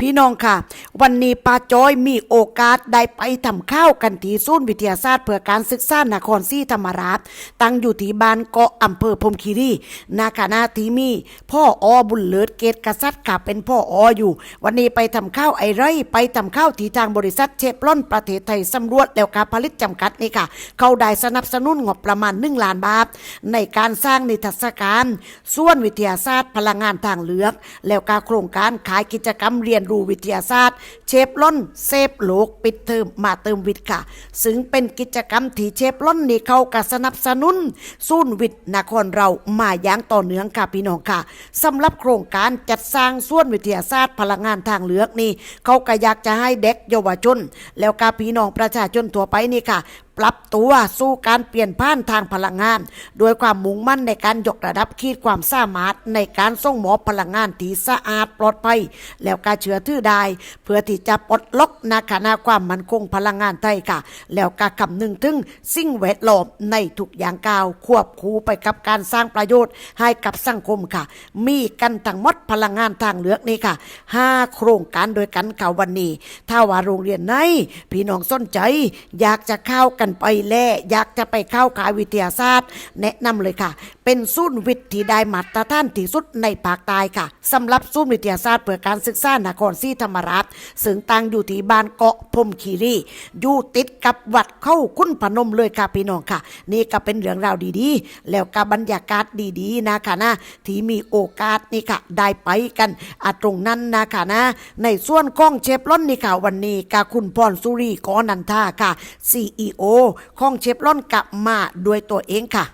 พี่น้องค่ะ วันนี้ป้าจ้อยมีโอกาสได้ไปทำข้าวกันที่ศูนย์วิทยาศาสตร์เพื่อการศึกษานครศรีธรรมราชตั้งอยู่ที่บ้านเกาะอำเภอพมคีรีนาคณะที่มีพ่ออบุญเลิศเกตกษัตริย์ค่ะเป็นพ่อออยู่ วันนี้ไปทำข้าวไอไรไปทำข้าวที่ทางบริษัทเชฟลอนประเทศไทยสำรวจแล้วการผลิตจำกัดนี่ค่ะ เขาได้สนับสนุนงบประมาณ1ล้านบาท ในการสร้างนิทรรศการส่วนวิทยาศาสตร์พลังงานทางเลือก แล้วการโครงการขายกิจกรรมเรียนรู้วิทยาศาสตร์ เชฟลอนเซฟโลกปิดเทอมมาเติมวิทย์ค่ะ ซึ่งเป็นกิจกรรมที่เชฟลอนนี่เขาก็สนับสนุนศูนย์วิทย์นครเรามาอย่างต่อเนื่องค่ะพี่น้องค่ะสำหรับโครงการจัดสร้างส่วนวิทยาศาสตร์ พลังงานทางเลือกนี่เขาก็อยากจะให้เด็กเยาวชน แล้วก็พี่น้องประชาชนทั่วไปนี่ค่ะ ปรับตัวสู่การเปลี่ยนผ่านทางพลังงาน โดยความมุ่งมั่นในการยกระดับขีดความสามารถในการส่งหมอบพลังงานที่สะอาดปลอดภัย แล้วการเชื่อถือได้ เพื่อที่จะปลดล็อกนาคณะความมั่นคงพลังงานไทยค่ะ แล้วก็คำนึงถึงสิ่งแวดล้อมในทุกอย่างก้าวควบคู่ไปกับการสร้างประโยชน์ให้กับสังคมค่ะ มีกันทั้งหมดพลังงานทางเลือกนี่ค่ะห้าโครงการโดยกันค่ะวันนี้ ถ้าว่าโรงเรียนไหนพี่น้องสนใจ อยากจะเข้ากันไปแล่อยากจะไปเข้าขายวิทยาศาสตร์ แนะนำเลยค่ะ เป็นศูนย์วิทย์ที่ได้มาตรฐานที่สุดในภาคใต้ค่ะสำหรับศูนย์วิทยาศาสตร์เพื่อการศึกษานครศรีธรรมราชซึ่งตั้งอยู่ที่บ้านเกาะพมคีรีอยู่ติดกับวัดเข้าคุณพนมเลยค่ะพี่น้องค่ะ นี่ก็เป็นเรื่องราวดีๆ แล้วก็บรรยากาศดีๆนะคะนะที่มีโอกาสนี่ค่ะ ได้ไปกันอตรงนั้นนะคะนะ ในส่วนของเชฟลอนนี่ค่ะวันนี้กับคุณพรสุรีกอนันทาค่ะ CEO ของเชฟลอนกลับมาด้วยตัวเองค่ะ